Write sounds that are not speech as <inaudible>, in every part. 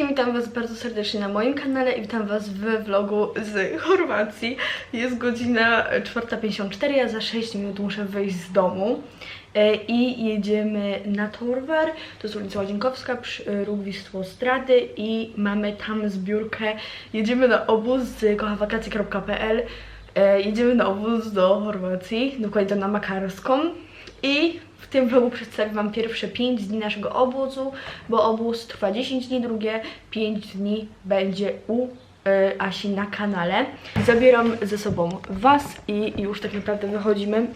Wszystkim, witam was bardzo serdecznie na moim kanale i witam was w vlogu z Chorwacji. Jest godzina 4.54, ja za 6 minut muszę wyjść z domu e, i jedziemy na Torwar, to jest ulica Ładzienkowska, przy e, róg Wisłostrady i mamy tam zbiórkę. Jedziemy na obóz z kochawakacje.pl e, Jedziemy na obóz do Chorwacji, dokładnie na Makarską i w tym vlogu przedstawię Wam pierwsze 5 dni naszego obozu, bo obóz trwa 10 dni, drugie 5 dni będzie u e, Asi na kanale. Zabieram ze sobą Was i już tak naprawdę wychodzimy.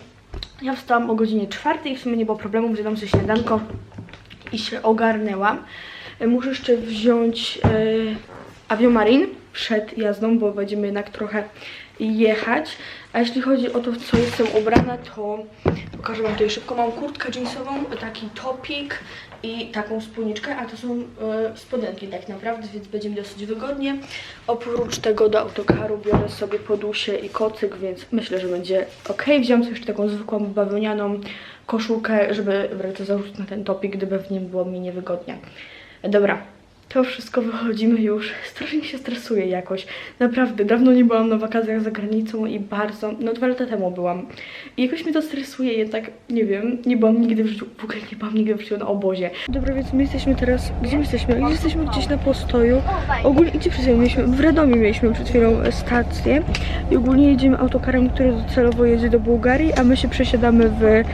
Ja wstałam o godzinie 4 i w sumie nie było problemu, wzięłam sobie śniadanko i się ogarnęłam. Muszę jeszcze wziąć e, aviomarin przed jazdą, bo będziemy jednak trochę jechać. A jeśli chodzi o to, w co jestem ubrana, to pokażę Wam tutaj szybko. Mam kurtkę jeansową, taki topik i taką spódniczkę, a to są e, spodenki tak naprawdę, więc będzie mi dosyć wygodnie. Oprócz tego do autokaru biorę sobie podusie i kocyk, więc myślę, że będzie ok. Wziąłam sobie jeszcze taką zwykłą bawełnianą koszulkę, żeby w razie założyć na ten topik, gdyby w nim było mi niewygodnie. Dobra, to wszystko wychodzimy już. Strasznie się stresuję jakoś. Naprawdę, dawno nie byłam na wakacjach za granicą i bardzo, no dwa lata temu byłam. I jakoś mnie to stresuje, jednak nie wiem, nie byłam nigdy w życiu, w ogóle nie byłam nigdy w życiu na obozie. Dobra, więc my jesteśmy teraz, gdzie my jesteśmy? Jesteśmy gdzieś na postoju. Ogólnie, gdzie przed mieliśmy? W Radomiu mieliśmy przed chwilą e, stację i ogólnie jedziemy autokarem, który docelowo jedzie do Bułgarii, a my się przesiadamy w,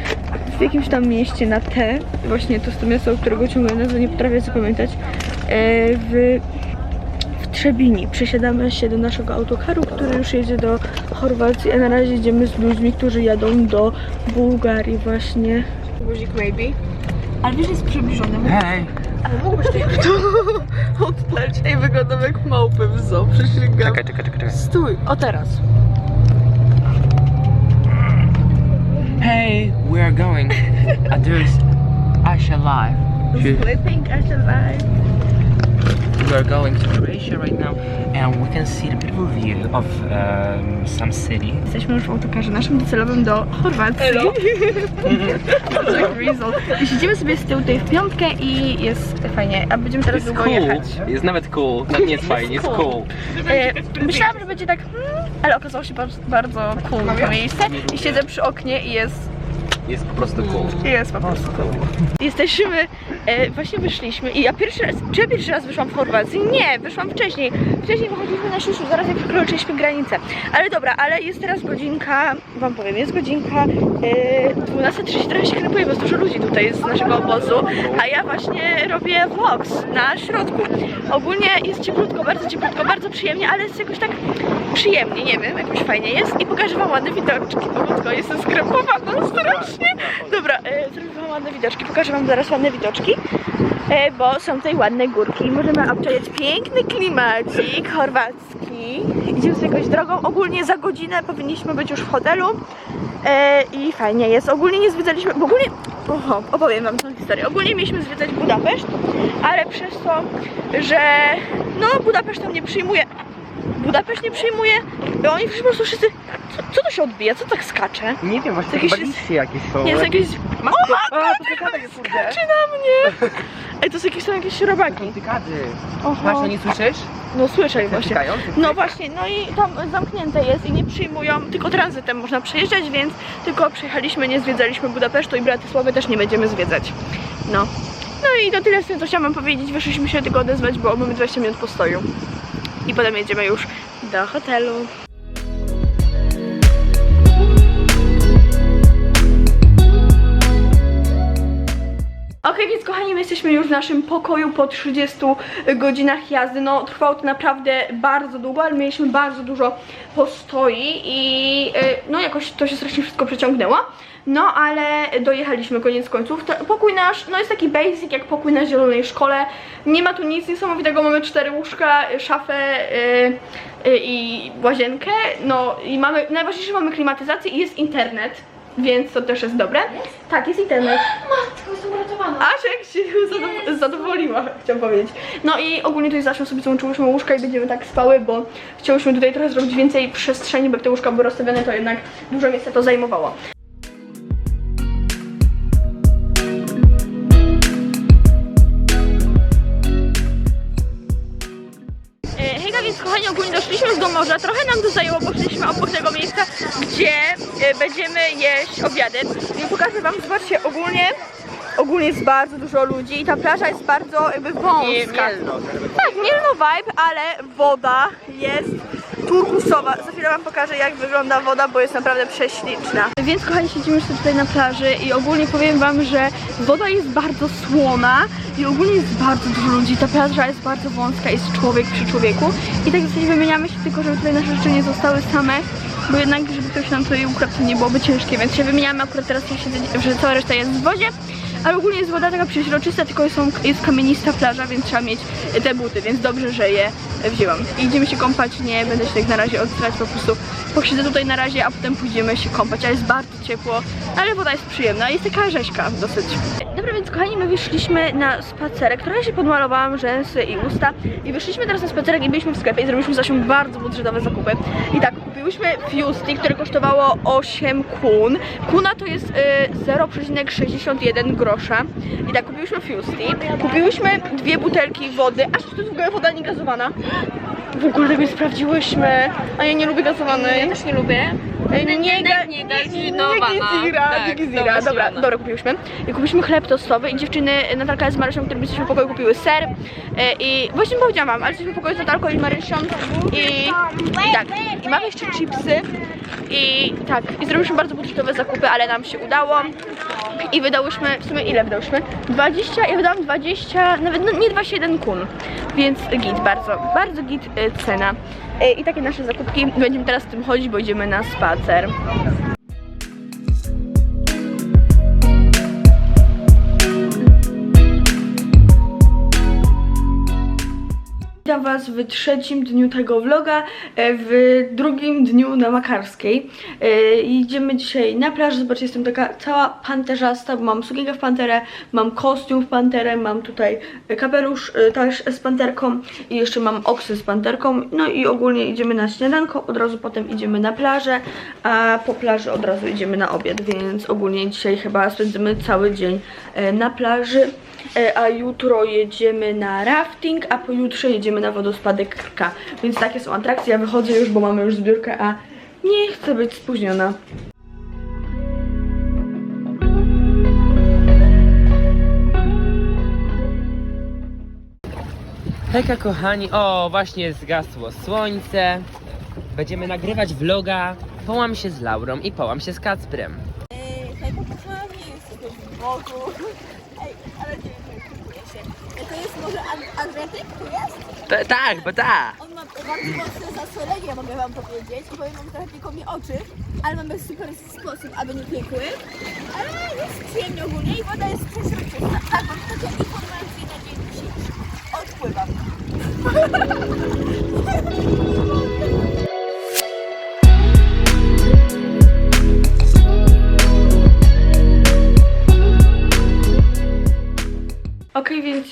w jakimś tam mieście na T. Właśnie to jest to miasto, którego ciągle nazwę nie potrafię zapamiętać. E, w, w Trzebini. Przesiadamy się do naszego autokaru, który już jedzie do Chorwacji, a na razie idziemy z ludźmi, którzy jadą do Bułgarii właśnie. Guzik maybe. Ale wiesz, jest przybliżony. Hej! Ale mógłbyś <laughs> to odpalić. Ej, wyglądam jak małpy w zoo, przysięgam. Czekaj, czekaj, czekaj, czekaj. Stój, o teraz. Hey, we are going. <laughs> Uh, there's Asha Live. She- Sleeping as alive. We are going to Croatia right now, and we can see the beautiful view of um, some city. Jesteśmy już w autokarze naszym docelowym do Chorwacji. Hello. <laughs> I siedzimy sobie z tyłu tutaj w piątkę i jest fajnie, a będziemy teraz długo jechać. Jest nawet cool. Nawet nie jest <laughs> fajnie, jest cool. E, myślałam, że będzie tak, hmm, ale okazało się bardzo, bardzo cool to miejsce i siedzę przy oknie i jest, Jest po prostu cool. jest po prostu cool. Jesteśmy, e, właśnie wyszliśmy i ja pierwszy raz, czy ja pierwszy raz wyszłam w Chorwacji? Nie, wyszłam wcześniej. Wcześniej wychodziliśmy na siusiu, zaraz jak przekroczyliśmy granicę. Ale dobra, ale jest teraz godzinka, wam powiem, jest godzinka e, 12.30, trochę się krępuje, bo jest dużo ludzi tutaj z naszego obozu, a ja właśnie robię vlogs na środku. Ogólnie jest cieplutko, bardzo cieplutko, bardzo przyjemnie, ale jest jakoś tak przyjemnie, nie wiem, jakoś fajnie jest i pokażę wam ładne widoczki. Powódko, jestem skrępowana strasznie. <laughs> Dobra, e, zrobię wam ładne widoczki, pokażę wam zaraz ładne widoczki, e, bo są tutaj ładne górki. Możemy obczajać piękny klimacik chorwacki. Idziemy sobie jakąś drogą, ogólnie za godzinę powinniśmy być już w hotelu. E, I fajnie jest. Ogólnie nie zwiedzaliśmy, ogólnie, oho, opowiem wam tą historię. Ogólnie mieliśmy zwiedzać Budapeszt, ale przez to, że no Budapeszt tam nie przyjmuje, Budapeszt nie przyjmuje, i oni po prostu wszyscy, co, co to się odbija, co tak skacze? Nie wiem, właśnie Jakieś listy jakieś są. Jest jakieś, Matko! A, to jest, kurde. skacze na mnie! Ej, to są jakieś, są jakieś robaki. Cykady. Oho. Masz, nie słyszysz? No słyszę właśnie. Cykają? No właśnie, no i tam zamknięte jest i nie przyjmują, tylko tranzytem można przejeżdżać, więc tylko przyjechaliśmy, nie zwiedzaliśmy Budapesztu i Bratysławy też nie będziemy zwiedzać. No. No i to tyle z tym, co chciałam powiedzieć. Wyszliśmy się tylko odezwać, bo mamy 20 minut postoju. I potem jedziemy już do hotelu. Okej, więc kochani, my jesteśmy już w naszym pokoju po 30 godzinach jazdy. No, trwało to naprawdę bardzo długo, ale mieliśmy bardzo dużo postoi i y, no jakoś to się strasznie wszystko przeciągnęło. No, ale dojechaliśmy koniec końców. Pokój nasz, no jest taki basic jak pokój na zielonej szkole. Nie ma tu nic niesamowitego, mamy cztery łóżka, szafę y, y, i łazienkę. No i mamy, najważniejsze mamy klimatyzację i jest internet. Więc to też jest dobre. Tak, jest internet. <gasps> Matko, jestem uratowana. Asiek się zado- zadowoliła, chciałam powiedzieć. No i ogólnie tutaj zawsze sobie złączyłyśmy łóżka i będziemy tak spały, bo chciałyśmy tutaj trochę zrobić więcej przestrzeni, bo jak te łóżka były rozstawione, to jednak dużo miejsca to zajmowało. Będziemy jeść obiadek. I pokażę wam, zobaczcie, ogólnie ogólnie jest bardzo dużo ludzi i ta plaża jest bardzo jakby wąska. Tak, mielno vibe, ale woda jest turkusowa. Za chwilę wam pokażę jak wygląda woda, bo jest naprawdę prześliczna. Więc kochani, siedzimy już tutaj na plaży i ogólnie powiem wam, że woda jest bardzo słona i ogólnie jest bardzo dużo ludzi. Ta plaża jest bardzo wąska, jest człowiek przy człowieku. I tak w zasadzie wymieniamy się tylko, żeby tutaj nasze rzeczy nie zostały same, bo jednak żeby ktoś nam tutaj ukradł, to nie byłoby ciężkie, więc się wymieniamy. Akurat teraz ja siedzę, że cała reszta jest w wodzie. Ale ogólnie jest woda taka przeźroczysta, tylko jest kamienista plaża, więc trzeba mieć te buty, więc dobrze, że je wzięłam. Idziemy się kąpać, nie będę się tak na razie odstrać, po prostu posiedzę tutaj na razie, a potem pójdziemy się kąpać, ale jest bardzo ciepło, ale woda jest przyjemna, jest taka rzeźka dosyć. Więc kochani, my wyszliśmy na spacerek, trochę się podmalowałam rzęsy i usta i wyszliśmy teraz na spacerek i byliśmy w sklepie i zrobiliśmy się bardzo budżetowe zakupy. I tak, kupiłyśmy Fusti, które kosztowało 8 kun. Kuna to jest y, 0,61 grosza. I tak, kupiłyśmy Fusti. Kupiłyśmy dwie butelki wody. Aż to jest w ogóle woda niegazowana. W ogóle tego nie sprawdziłyśmy. A ja nie lubię gazowanej. też nie lubię. Ej, Nie, nie, nie, nie gizira, Tak, nie domyślona. Dobra, dobra, kupiłyśmy. I kupiliśmy chleb tostowy i dziewczyny, Natalka z Marysią, które byliśmy w pokoju, kupiły ser. E, I właśnie powiedziałam wam, ale jesteśmy w pokoju z Natalką i Marysią i, i tak. I mamy jeszcze chipsy i tak. I zrobiliśmy bardzo budżetowe zakupy, ale nam się udało. I wydałyśmy, w sumie ile wydałyśmy? 20, ja wydałam 20, nawet no, nie 21 kun. Więc git, bardzo, bardzo git e, cena. E, I takie nasze zakupki. Będziemy teraz tym chodzić, bo idziemy na spacer. Witam Was w trzecim dniu tego vloga, e, w drugim dniu na Makarskiej. E, Idziemy dzisiaj na plażę, zobaczcie, jestem taka cała panterzasta, bo mam sukienkę w panterę, mam kostium w panterę, mam tutaj kapelusz e, też z panterką i jeszcze mam oksy z panterką. No i ogólnie idziemy na śniadanko, od razu potem idziemy na plażę, a po plaży od razu idziemy na obiad, więc ogólnie dzisiaj chyba spędzimy cały dzień na plaży. E, a jutro jedziemy na rafting, a pojutrze jedziemy na wodospadek Krka. Więc takie są atrakcje. Ja wychodzę już, bo mamy już zbiórkę, a nie chcę być spóźniona. Hejka kochani, o właśnie zgasło słońce. Będziemy nagrywać vloga. Połam się z Laurą i połam się z Kacprem. Hej, kochani, jesteśmy w Bogu. Ej, ale nie wiem, kupuję się. Ej, To jest może Ad- Adriatyk? Tu jest? P- tak, bo tak. On ma bardzo mocne zasolenie, mogę wam powiedzieć. I powiem wam, trochę tylko mi oczy, ale mamy super sposób, aby nie piekły. Ale jest przyjemnie ogólnie i woda jest przeźroczysta. Tak, mam takie informacje na dzień dzisiejszy. Odpływam. <laughs>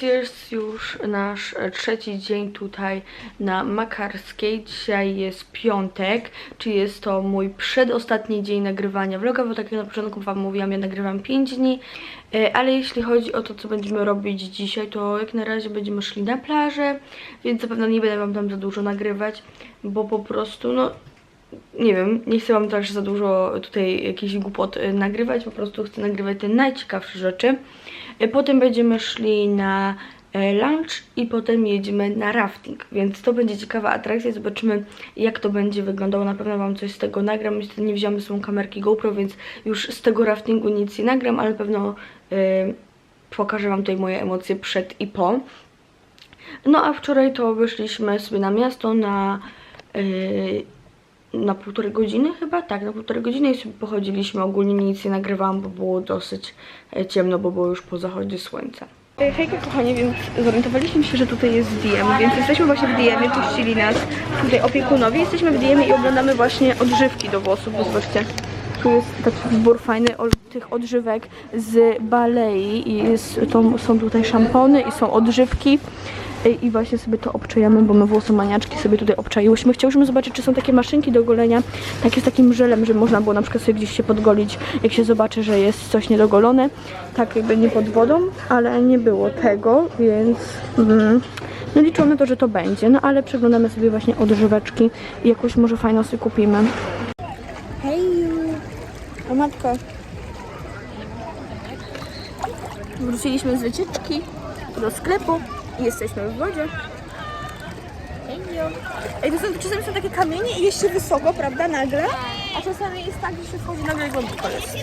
jest już nasz e, trzeci dzień tutaj na Makarskiej. Dzisiaj jest piątek, czyli jest to mój przedostatni dzień nagrywania vloga, bo tak jak na początku Wam mówiłam, ja nagrywam 5 dni. E, Ale jeśli chodzi o to, co będziemy robić dzisiaj, to jak na razie będziemy szli na plażę, więc zapewne nie będę Wam tam za dużo nagrywać, bo po prostu, no, nie wiem, nie chcę wam też za dużo tutaj jakichś głupot y, nagrywać, po prostu chcę nagrywać te najciekawsze rzeczy. Y, Potem będziemy szli na e, lunch i potem jedziemy na rafting, więc to będzie ciekawa atrakcja, zobaczymy jak to będzie wyglądało, na pewno wam coś z tego nagram, niestety nie wziąłem ze sobą kamerki GoPro, więc już z tego raftingu nic nie nagram, ale pewno y, pokażę wam tutaj moje emocje przed i po. No a wczoraj to wyszliśmy sobie na miasto na y, na półtorej godziny chyba, tak, na półtorej godziny i sobie pochodziliśmy, ogólnie nic nie nagrywałam, bo było dosyć e, ciemno, bo było już po zachodzie słońca. E, Hejka kochani, więc zorientowaliśmy się, że tutaj jest DM, więc jesteśmy właśnie w DM-ie, puścili nas tutaj opiekunowie, jesteśmy w DM-ie i oglądamy właśnie odżywki do włosów, bo zobaczcie, tu jest taki wybór fajny tych odżywek z Balei i jest, to, są tutaj szampony i są odżywki i właśnie sobie to obczajamy, bo my włosomaniaczki sobie tutaj obczaiłyśmy. Chciałyśmy zobaczyć, czy są takie maszynki do golenia, takie z takim żelem, że można było na przykład sobie gdzieś się podgolić, jak się zobaczy, że jest coś niedogolone, tak jakby nie pod wodą, ale nie było tego, więc mm, No na to, że to będzie, no ale przeglądamy sobie właśnie odżyweczki i jakąś może fajną sobie kupimy. Hej, o matko. Wróciliśmy z wycieczki do sklepu i jesteśmy w wodzie. Ej, to są, czasami są takie kamienie i jest się wysoko, prawda, nagle, a czasami jest tak, że się wchodzi nagle i głęboko jest.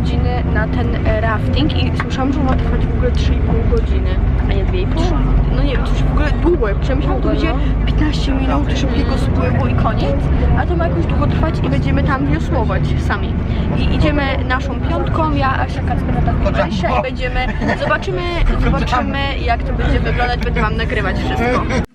Godziny na ten e, rafting i słyszałam, że ma trwać w ogóle 3,5 godziny, a nie 2,5. No nie wiem, coś w ogóle długo, jak przemyślałam, to będzie 15 minut szybkiego spływu i koniec, a to ma jakoś długo trwać i będziemy tam wiosłować sami. I idziemy naszą piątką, ja, Asia, Kacpera, tak Marysia i będziemy, zobaczymy, zobaczymy jak to będzie wyglądać, będę wam nagrywać wszystko.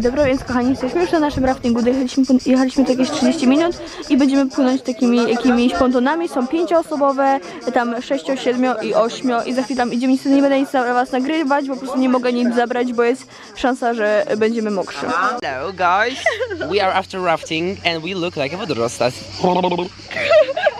Dobra, więc kochani, jesteśmy już na naszym raftingu. Dojechaliśmy, jechaliśmy tu jakieś 30 minut i będziemy płynąć takimi jakimiś pontonami. Są pięcioosobowe, tam 6, 7 i 8 i za chwilę tam idziemy. Niestety nie będę nic na was nagrywać, bo po prostu nie mogę nic zabrać, bo jest szansa, że będziemy mokrzy. Hello guys, <laughs> we are after rafting and we look like a wodorostas. <laughs>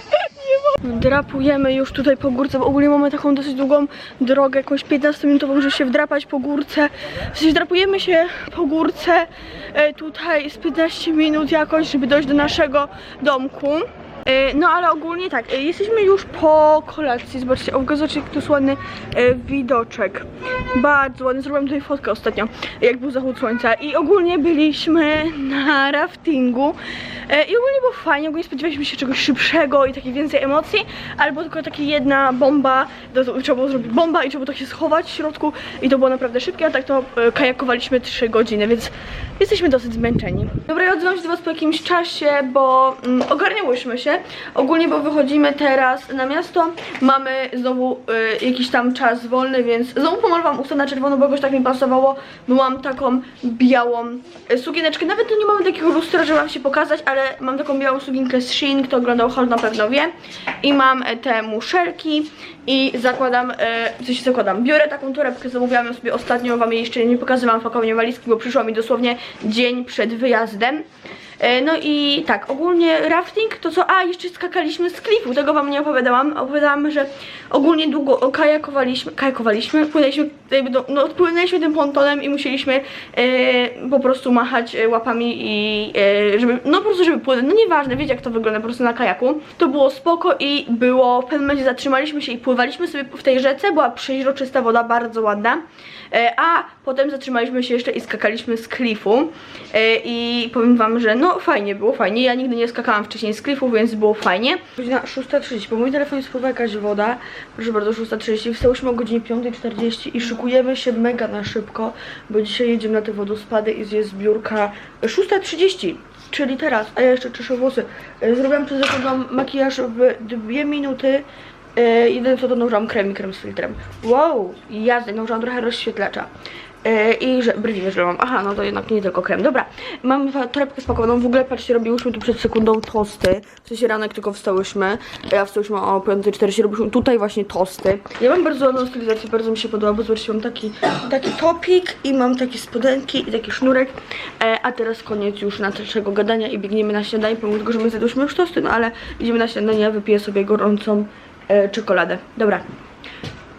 Drapujemy już tutaj po górce, bo ogólnie mamy taką dosyć długą drogę, jakąś 15-minutową, żeby się wdrapać po górce. W sensie drapujemy się po górce e, tutaj z 15 minut jakoś, żeby dojść do naszego domku. E, No ale ogólnie tak, e, jesteśmy już po kolacji, zobaczcie, o, zobaczcie to jest ładny e, widoczek. Bardzo ładny, zrobiłam tutaj fotkę ostatnio, jak był zachód słońca i ogólnie byliśmy na raftingu i ogólnie było fajnie, ogólnie spodziewaliśmy się czegoś szybszego i takiej więcej emocji, albo tylko taka jedna bomba, trzeba było zrobić bomba i trzeba było tak się schować w środku i to było naprawdę szybkie, a tak to kajakowaliśmy 3 godziny, więc jesteśmy dosyć zmęczeni. Dobra, ja odzywam się do Was po jakimś czasie, bo mm, ogarniałyśmy się. Ogólnie, bo wychodzimy teraz na miasto, mamy znowu y, jakiś tam czas wolny, więc znowu pomalowałam usta na czerwono, bo jakoś tak mi pasowało, bo mam taką białą y, sukieneczkę. Nawet tu nie mamy takiego lustra, żeby Wam się pokazać, ale mam taką białą sukienkę z Shein, kto oglądał haul na pewno wie. I mam e, te muszelki i zakładam, w sensie zakładam, biorę taką torebkę, zamówiłam ją sobie ostatnio, Wam jej jeszcze nie pokazywałam w walizki, bo przyszła mi dosłownie dzień przed wyjazdem. E, No i tak, ogólnie rafting to co, a jeszcze skakaliśmy z klifu, tego wam nie opowiadałam, opowiadałam, że ogólnie długo kajakowaliśmy, kajakowaliśmy, płynęliśmy, no odpłynęliśmy tym pontonem i musieliśmy e, po prostu machać e, łapami i e, żeby, no po prostu żeby płynąć, no nieważne, wiecie jak to wygląda po prostu na kajaku, to było spoko i było, w pewnym momencie zatrzymaliśmy się i pływaliśmy sobie w tej rzece, była przeźroczysta woda, bardzo ładna, e, a potem zatrzymaliśmy się jeszcze i skakaliśmy z klifu. I powiem wam, że no fajnie było, fajnie, ja nigdy nie skakałam wcześniej z klifu, więc było fajnie. Godzina 6.30, po moim telefonie spływa jakaś woda, proszę bardzo 6.30, wstałyśmy o godzinie 5.40 i szykujemy się mega na szybko, bo dzisiaj jedziemy na te wodospady i jest zbiórka 6.30. Czyli teraz, a ja jeszcze czeszę włosy. E, Zrobiłam przed sekundą makijaż w dwie minuty. E, jedyne co to nałożyłam krem i krem z filtrem. Wow, jazdy, nałożyłam trochę rozświetlacza. E, I że brwi że mam. Aha, no to jednak nie tylko krem. Dobra, mam torebkę spakowaną. W ogóle patrzcie, robiłyśmy tu przed sekundą tosty. W sensie ranek tylko wstałyśmy. Ja wstałyśmy o 5.40, robiłyśmy tutaj właśnie tosty. Ja mam bardzo ładną stylizację, bardzo mi się podoba, bo zobaczcie, mam taki, taki topik i mam takie spodenki i taki sznurek. E, a teraz koniec już naszego gadania i biegniemy na śniadanie, pomimo tego, że my zjadłyśmy już tosty, no ale idziemy na śniadanie, ja wypiję sobie gorącą e, czekoladę. Dobra.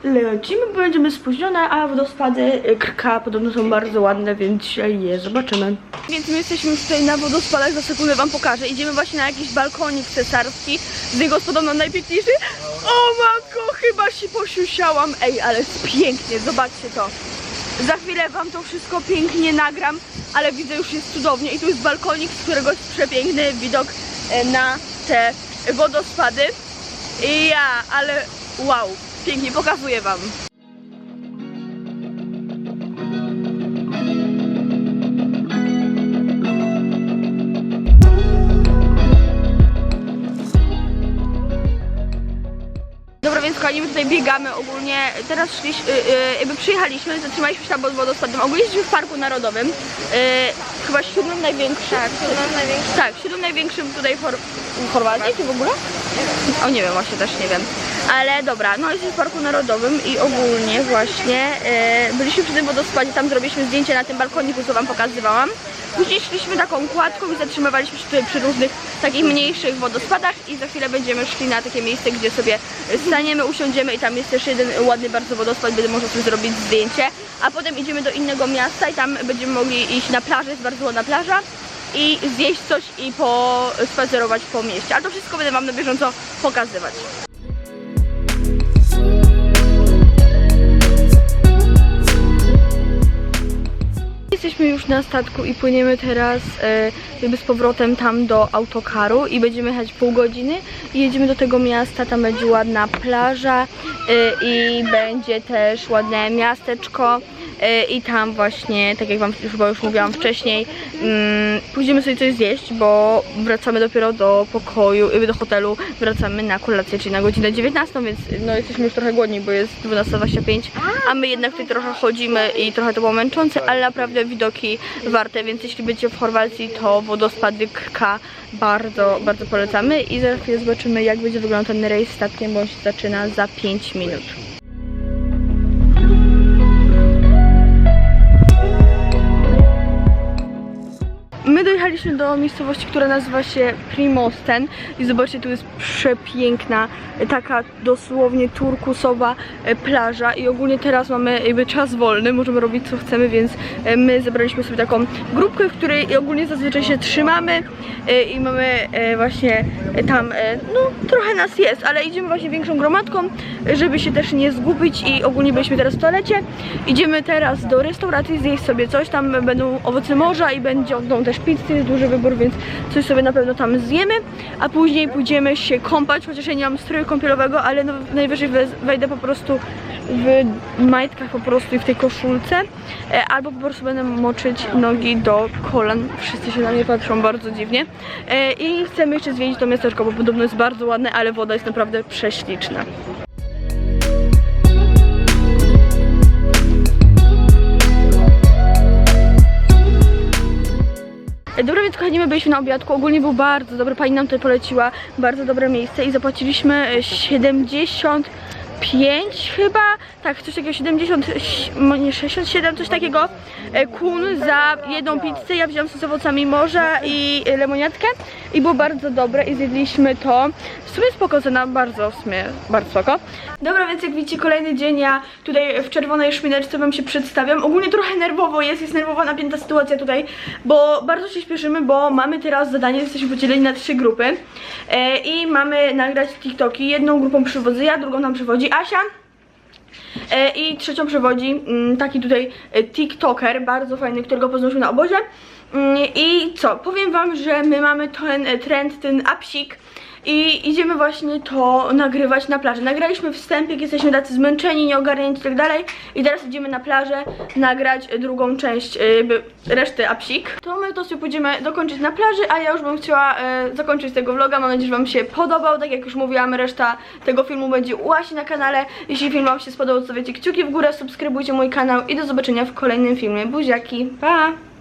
Lecimy, bo będziemy spóźnione, a wodospady y, Krka podobno są bardzo ładne, więc dzisiaj je zobaczymy. Więc my jesteśmy tutaj na wodospadach, za sekundę wam pokażę. Idziemy właśnie na jakiś balkonik cesarski, z niego jest podobno najpiękniejszy. O matko, chyba się posiusiałam. Ej, ale jest pięknie, zobaczcie to. Za chwilę wam to wszystko pięknie nagram, ale widzę już jest cudownie i tu jest balkonik, z którego jest przepiękny widok e, na te wodospady. I ja, ale wow, pięknie pokazuję wam. Dobra, więc kochani, my tutaj biegamy ogólnie. Teraz szliśmy, y, y, jakby przyjechaliśmy, zatrzymaliśmy się tam pod wodospadem. Ogólnie jesteśmy w Parku Narodowym. Y, chyba siódmym największym. Tak, siódmym największym. Tak, siódmym największym tutaj w Chor w Chorwacji, czy w ogóle? O nie wiem, właśnie też nie wiem. Ale dobra, no jesteśmy w Parku Narodowym i ogólnie właśnie y, byliśmy przy tym wodospadzie, tam zrobiliśmy zdjęcie na tym balkoniku, co wam pokazywałam. Później szliśmy taką kładką i zatrzymywaliśmy się przy różnych takich mniejszych wodospadach i za chwilę będziemy szli na takie miejsce, gdzie sobie staniemy, usiądziemy i tam jest też jeden ładny bardzo wodospad, będzie można sobie zrobić zdjęcie, a potem idziemy do innego miasta i tam będziemy mogli iść na plażę, jest bardzo ładna plaża i zjeść coś i pospacerować po mieście, ale to wszystko będę wam na bieżąco pokazywać. Jesteśmy już na statku i płyniemy teraz e, jakby z powrotem tam do autokaru i będziemy jechać pół godziny i jedziemy do tego miasta, tam będzie ładna plaża e, i będzie też ładne miasteczko i tam właśnie, tak jak wam chyba już mówiłam wcześniej, mm, pójdziemy sobie coś zjeść, bo wracamy dopiero do pokoju, e, do hotelu, wracamy na kolację, czyli na godzinę 19, więc no jesteśmy już trochę głodni, bo jest 12.25, a my jednak tutaj trochę chodzimy i trochę to było męczące, ale naprawdę widoki warte, więc jeśli będziecie w Chorwacji, to wodospady Krka bardzo, bardzo polecamy i za chwilę zobaczymy jak będzie wyglądał ten rejs statkiem, bo on się zaczyna za 5 minut. My dojechaliśmy do miejscowości, która nazywa się Primosten i zobaczcie, tu jest przepiękna, e, taka dosłownie turkusowa e, plaża i ogólnie teraz mamy jakby czas wolny, możemy robić co chcemy, więc e, my zebraliśmy sobie taką grupkę, w której ogólnie zazwyczaj się trzymamy i mamy właśnie tam, no trochę nas jest, ale idziemy właśnie większą gromadką, żeby się też nie zgubić i ogólnie byliśmy teraz w toalecie. Idziemy teraz do restauracji zjeść sobie coś, tam będą owoce morza i będą też pizzy, jest duży wybór, więc coś sobie na pewno tam zjemy, a później pójdziemy się kąpać, chociaż ja nie mam stroju kąpielowego, ale no najwyżej wejdę po prostu w majtkach po prostu i w tej koszulce, e, albo po prostu będę moczyć nogi do kolan, wszyscy się na mnie patrzą bardzo dziwnie E, i chcemy jeszcze zwiedzić to miasteczko, bo podobno jest bardzo ładne, ale woda jest naprawdę prześliczna. nie my byliśmy na obiadku, ogólnie był bardzo dobry, pani nam tutaj poleciła, bardzo dobre miejsce i zapłaciliśmy e, 70 5 chyba, tak, coś takiego 70, nie 67, coś takiego e, kun za jedną pizzę. Ja wziąłam z owocami morza i lemoniatkę i było bardzo dobre i zjedliśmy to. W sumie spoko cena, bardzo w sumie, bardzo spoko. Dobra, więc jak widzicie kolejny dzień, ja tutaj w czerwonej szmineczce wam się przedstawiam. Ogólnie trochę nerwowo jest, jest nerwowa, napięta sytuacja tutaj, bo bardzo się śpieszymy, bo mamy teraz zadanie, jesteśmy podzieleni na trzy grupy e, i mamy nagrać TikToki. Jedną grupą przywodzę ja, drugą nam przywodzi Asia. E, I trzecią przewodzi mm, taki tutaj e, TikToker, bardzo fajny, którego poznaliśmy na obozie. Mm, I co? Powiem wam, że my mamy ten trend, ten apsik i idziemy właśnie to nagrywać na plaży. Nagraliśmy wstępik, jesteśmy tacy zmęczeni, nieogarnięci i tak dalej. I teraz idziemy na plażę nagrać drugą część, jakby reszty apsik. To my to sobie pójdziemy dokończyć na plaży, a ja już bym chciała e, zakończyć tego vloga. Mam nadzieję, że wam się podobał. Tak jak już mówiłam, reszta tego filmu będzie u na kanale. Jeśli film wam się spodobał, to stawiacie kciuki w górę, subskrybujcie mój kanał i do zobaczenia w kolejnym filmie. Buziaki, pa!